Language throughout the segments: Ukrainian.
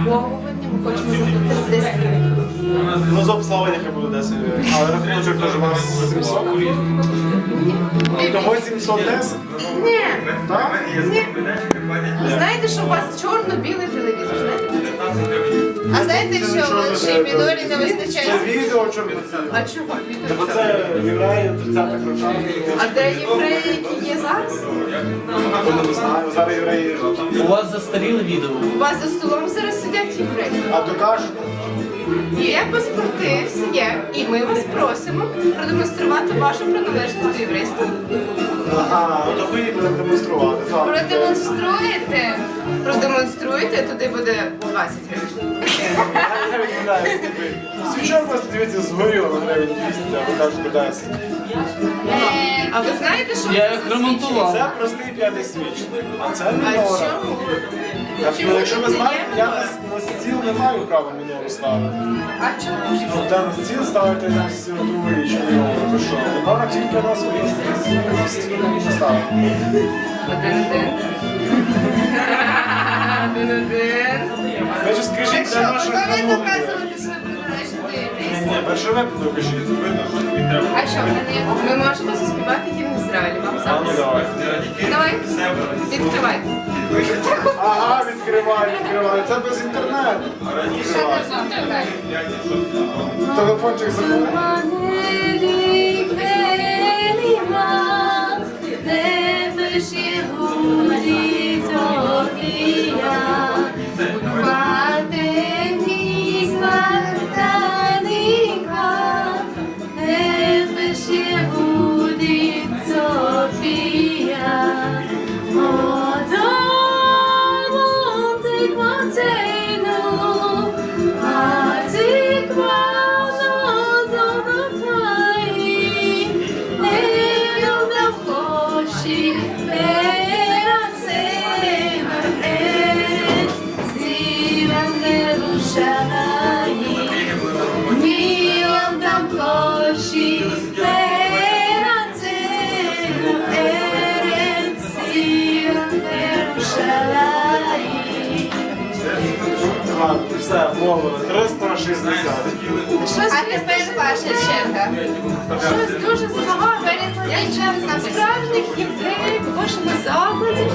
обслуговування ми хочемо заплатити 10 гривень. Ну, з обслуговування хай буде 10 гривень. Але рахунок теж у вас 700. Ну, Того 710. Ні, Так? ні. Ви знаєте, що у вас чорно-білий телевізор, знаєте? А знаєте, що в нашій мінорі не Це відео, що чорно. А чого? Бо це євреї 30-х років. А де євреї, які є зараз? Я не знаю, зараз євреї. У вас застаріли відео. У вас за столом зараз сидять євреї. А то кажуть, Є паспорти, всі є. І ми вас просимо продемонструвати вашу приналежність до єврейства. ага, то ви будемо демонструвати. Так. Продемонструєте? Продемонструєте, туди буде 20 гривень. Я відмовляюсь. Свічок вас, дивіться, згоріло на гривень 200, а ви кажете 10. Е, А ви знаєте, що Я це їх ремонтував. Це простий п'ятий свіч. А це А чому? Чому ну, якщо ви це знаєте, я на, на стіл не маю права мінору ставити. А чому? Ну, там на стіл ставити на стіл другу річ мінору. Ви що? Мінора тільки на своїй стіл не ставити. Один-один. Один-один. Ви ж скажіть, Що, де наша а що ви покажіть? Ви треба. А що, ми можемо заспівати гімн Ізраїлю, вам зараз. давай. Відкривай. Ага, відкривай, відкривай. Це без інтернету. Телефончик забув. Все, мовили. 360. А тепер ваша черга. Щось дуже на справжніх євреїв у вашому закладі.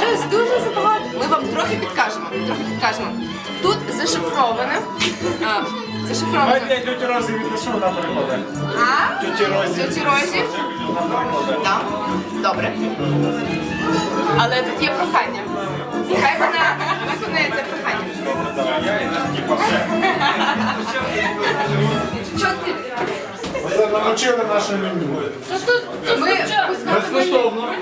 Щось дуже забагато. Ми вам трохи підкажемо. Трохи підкажемо. Тут зашифровано. А, зашифровано. Давайте я тьоті Розі віднесу, вона перекладе. А? Тьоті Розі. Тьоті Розі? Вона перекладе. Так. Добре. Але тут є прохання. І хай вона виконує це прохання. Що ти? Це намочили наше меню. Ми Безкоштовно.